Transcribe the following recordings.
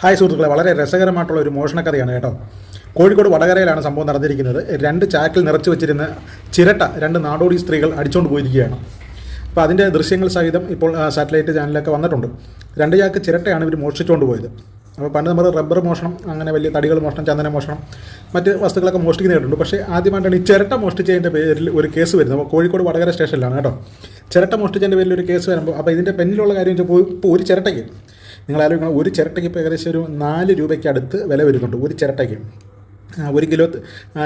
Hi സുഹൃത്തുക്കളെ വളരെ രസകരമായിട്ടുള്ള ഒരു മോഷണക്കഥയാണ് കേട്ടോ. കോഴിക്കോട് വടകരയിലാണ് സംഭവം നടന്നിരിക്കുന്നത്. രണ്ട് ചാക്കിൽ നിറച്ചു വെച്ചിരുന്ന ചിരട്ട രണ്ട് നാടോടി സ്ത്രീകൾ അടിച്ചുകൊണ്ട് പോയിരിക്കുകയാണ്. അപ്പോൾ അതിന്റെ ദൃശ്യങ്ങൾ സഹിതം ഇപ്പോൾ സാറ്റലൈറ്റ് ചാനലിലൊക്കെ വന്നിട്ടുണ്ട്. രണ്ട് ചാക്ക് ചിരട്ടയാണ് ഇവർ മോഷ്ടിച്ചുകൊണ്ട് പോയത്. അപ്പോൾ പണ്ട് നമ്മൾ റബ്ബർ മോഷണം അങ്ങനെ വലിയ തടികൾ മോഷണം ചന്ദന മോഷണം മറ്റ് വസ്തുക്കളൊക്കെ മോഷ്ടിക്കുന്ന കേട്ടിട്ടുണ്ട് പക്ഷേ ആദ്യമായിട്ടാണ് ഈ ചിരട്ട മോഷ്ടിച്ചതിന്റെ പേരിൽ ഒരു കേസ് വരുന്നത്. അപ്പോൾ കോഴിക്കോട് വടകര സ്റ്റേഷനിലാണ് കേട്ടോ. ചിരട്ട മോഷ്ടിച്ചതിന്റെ പേരിൽ ഒരു കേസ് വരുമ്പോൾ അപ്പോൾ ഇതിന്റെ പെന്നിലുള്ള കാര്യം വെച്ചാൽ ഒരു ചിരട്ടയ്ക്ക് നിങ്ങൾ ആലോചിക്കണം ഒരു ചിരട്ടയ്ക്ക് ഇപ്പോൾ ഏകദേശം ഒരു നാല് രൂപയ്ക്ക് അടുത്ത് വില വരുന്നുണ്ട് ഒരു ചിരട്ടയ്ക്ക്. ഒരു കിലോ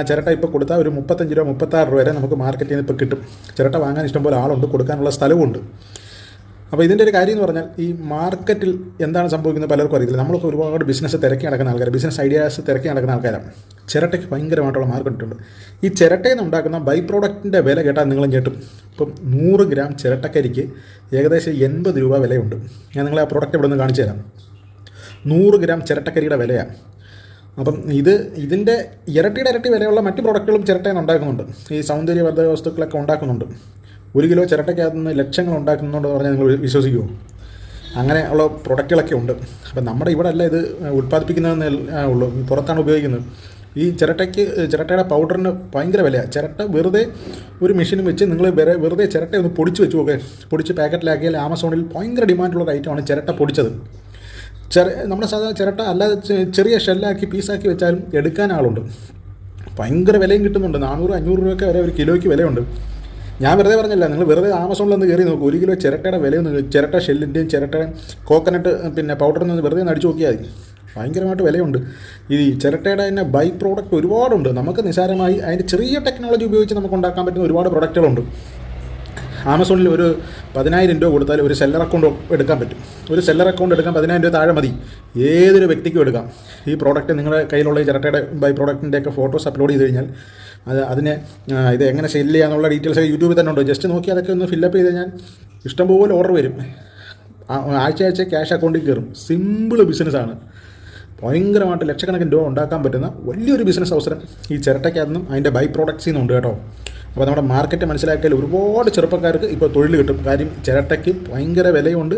ചിരട്ട ഇപ്പോൾ കൊടുത്താൽ ഒരു മുപ്പത്തഞ്ച് രൂപ മുപ്പത്താറ് രൂപ വരെ നമുക്ക് മാർക്കറ്റിൽ നിന്ന് ഇപ്പോൾ കിട്ടും. ചിരട്ട വാങ്ങാൻ ഇഷ്ടംപോലെ ആളുണ്ട് കൊടുക്കാനുള്ള സ്ഥലവുമുണ്ട്. അപ്പോൾ ഇതിന്റെ ഒരു കാര്യം എന്ന് പറഞ്ഞാൽ ഈ മാർക്കറ്റിൽ എന്താണ് സംഭവിക്കുന്നത് പലർക്കും അറിയില്ല. നമ്മളൊക്കെ ഒരുപാട് ബിസിനസ് തിരക്കി നടക്കുന്ന ആൾക്കാർ ബിസിനസ് ഐഡിയാസ് തിരക്കി നടക്കുന്ന ആൾക്കാരാണ്. ചിരട്ടയ്ക്ക് ഭയങ്കരമായിട്ടുള്ള മാർക്കറ്റ് ഉണ്ട് ഈ ചിരട്ടയിൽ നിന്ന് ഉണ്ടാക്കുന്ന ബൈ പ്രോഡക്റ്റിന്റെ വില കേട്ടാൽ നിങ്ങളും കേട്ടും ഇപ്പം നൂറ് ഗ്രാം ചിരട്ടക്കരിക്ക് ഏകദേശം എൺപത് രൂപ വിലയുണ്ട്. ഞാൻ നിങ്ങളെ ആ പ്രോഡക്റ്റ് ഇവിടെ നിന്ന് കാണിച്ചു തരാം. നൂറ് ഗ്രാം ചിരട്ടക്കരിയുടെ വിലയാണ് അപ്പം ഇത് ഇതിന്റെ ഇരട്ടിയുടെ ഇരട്ടി വിലയുള്ള മറ്റ് പ്രോഡക്റ്റുകളും ചിരട്ടയിൽ നിന്ന് ഉണ്ടാക്കുന്നുണ്ട്. ഈ സൗന്ദര്യവർദ്ധക വസ്തുക്കളൊക്കെ ഉണ്ടാക്കുന്നുണ്ട്. ഒരു കിലോ ചിരട്ടയ്ക്കകത്ത് നിന്ന് ലക്ഷങ്ങൾ ഉണ്ടാക്കുന്നുണ്ടെന്ന് പറഞ്ഞാൽ നിങ്ങൾ വിശ്വസിക്കുമോ അങ്ങനെ ഉള്ള പ്രൊഡക്റ്റുകളൊക്കെ ഉണ്ട്. അപ്പം നമ്മുടെ ഇവിടെ അല്ല ഇത് ഉൽപ്പാദിപ്പിക്കുന്നതെന്നേ ഉള്ളൂ. പുറത്താണ് ഉപയോഗിക്കുന്നത്. ഈ ചിരട്ടയ്ക്ക് ചിരട്ടയുടെ പൗഡറിന് ഭയങ്കര വിലയാണ് ചിരട്ട വെറുതെ ഒരു മെഷീനും വെച്ച് നിങ്ങൾ വെറെ വെറുതെ ചിരട്ട ഒന്ന് പൊടിച്ച് വെച്ച് നോക്കേ. പൊടിച്ച് പാക്കറ്റിലാക്കിയാൽ ആമസോണിൽ ഭയങ്കര ഡിമാൻഡുള്ള ഒരു ഐറ്റമാണ് ചിരട്ട പൊടിച്ചത്. ചെറിയ നമ്മുടെ സാധാരണ ചിരട്ട അല്ലാതെ ചെറിയ ഷെല്ലാക്കി പീസാക്കി വെച്ചാലും എടുക്കാൻ ആളുണ്ട്. ഭയങ്കര വിലയും കിട്ടുന്നുണ്ട്. നാനൂറ് അഞ്ഞൂറ് രൂപയൊക്കെ വരെ ഒരു കിലോയ്ക്ക് വിലയുണ്ട്. ഞാൻ വെറുതെ പറഞ്ഞല്ല നിങ്ങൾ വെറുതെ ആമസോണിൽ ഒന്ന് കയറി നോക്കും. ഒരു കിലോ ചിരട്ടയുടെ വിലയൊന്ന് ചിരട്ട ഷെല്ലിന്റെയും ചിരട്ട കോക്കനട്ട് പിന്നെ പൗഡറിൽ നിന്ന് വെറുതെ ഒന്ന് അടിച്ചു നോക്കിയാൽ മതി. ഭയങ്കരമായിട്ട് വിലയുണ്ട്. ഈ ചിരട്ടയുടെ തന്നെ ബൈ പ്രോഡക്റ്റ് ഒരുപാടുണ്ട്. നമുക്ക് നിസാരമായി അതിന്റെ ചെറിയ ടെക്നോളജി ഉപയോഗിച്ച് നമുക്ക് ഉണ്ടാക്കാൻ പറ്റുന്ന ഒരുപാട് പ്രൊഡക്റ്റുകളുണ്ട് ആമസോണിൽ ഒരു പതിനായിരം രൂപ കൊടുത്താൽ ഒരു സെല്ലർ അക്കൗണ്ട് എടുക്കാൻ പറ്റും. ഒരു സെല്ലർ അക്കൗണ്ട് എടുക്കാൻ പതിനായിരം രൂപ താഴെ മതി. ഏതൊരു വ്യക്തിക്കും എടുക്കാം. ഈ പ്രോഡക്റ്റ് നിങ്ങളുടെ കയ്യിലുള്ള ഈ ചിരട്ടയുടെ ബൈ പ്രോഡക്റ്റിന്റെയൊക്കെ ഫോട്ടോസ് അപ്ലോഡ് ചെയ്ത് കഴിഞ്ഞാൽ അത് അതിനെ ഇത് എങ്ങനെ സെല്ല് ചെയ്യാന്നുള്ള ഡീറ്റെയിൽസ് യൂട്യൂബിൽ തന്നെ ഉണ്ട്. ജസ്റ്റ് നോക്കി അതൊക്കെ ഒന്ന് ഫില്ലപ്പ് ചെയ്ത് കഴിഞ്ഞാൽ ഇഷ്ടംപോലെ ഓർഡർ വരും. ആഴ്ച ആഴ്ച ക്യാഷ് അക്കൗണ്ടിൽ കയറും. സിമ്പിൾ ബിസിനസ്സാണ് ഭയങ്കരമായിട്ട് ലക്ഷക്കണക്കിന് രൂപ ഉണ്ടാക്കാൻ പറ്റുന്ന വലിയൊരു ബിസിനസ് അവസരം ഈ ചിരട്ടയ്ക്കകത്തുനിന്നും അതിന്റെ ബൈ പ്രോഡക്ട്സിൽ നിന്നുണ്ട് കേട്ടോ. അപ്പോൾ നമ്മുടെ മാർക്കറ്റ് മനസ്സിലാക്കിയാൽ ഒരുപാട് ചെറുപ്പക്കാർക്ക് ഇപ്പോൾ തൊഴിൽ കിട്ടും. കാര്യം ചിരട്ടയ്ക്ക് ഭയങ്കര വിലയുണ്ട്.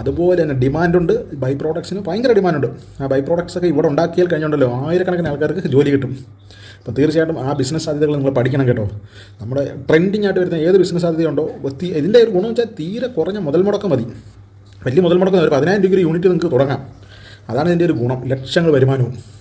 അതുപോലെ തന്നെ ഡിമാൻഡുണ്ട് ബൈ പ്രോഡക്ട്സിന് ഭയങ്കര ഡിമാൻഡുണ്ട് ആ ബൈ പ്രോഡക്ട്സ് ഒക്കെ ഇവിടെ ഉണ്ടാക്കിയാൽ കഴിഞ്ഞുണ്ടല്ലോ. ആയിരക്കണക്കിന് ആൾക്കാർക്ക് ജോലി കിട്ടും. അപ്പോൾ തീർച്ചയായിട്ടും ആ ബിസിനസ് സാധ്യതകൾ നിങ്ങൾ പഠിക്കണം കേട്ടോ. നമ്മുടെ ട്രെൻഡിങ് ആയിട്ട് വരുന്ന ഏത് ബിസിനസ് സാധ്യതയുണ്ടോ ഇതിന്റെ ഒരു ഗുണം വെച്ചാൽ തീരെ കുറഞ്ഞ മുതൽ മുടക്കം മതി. വലിയ മുതൽ മുടക്കം ഒരു പതിനായിരം ഡിഗ്രി യൂണിറ്റ് നിങ്ങൾക്ക് തുടങ്ങാം. അതാണ് ഇതിന്റെ ഒരു ഗുണം. ലക്ഷങ്ങൾ വരുമാനവും.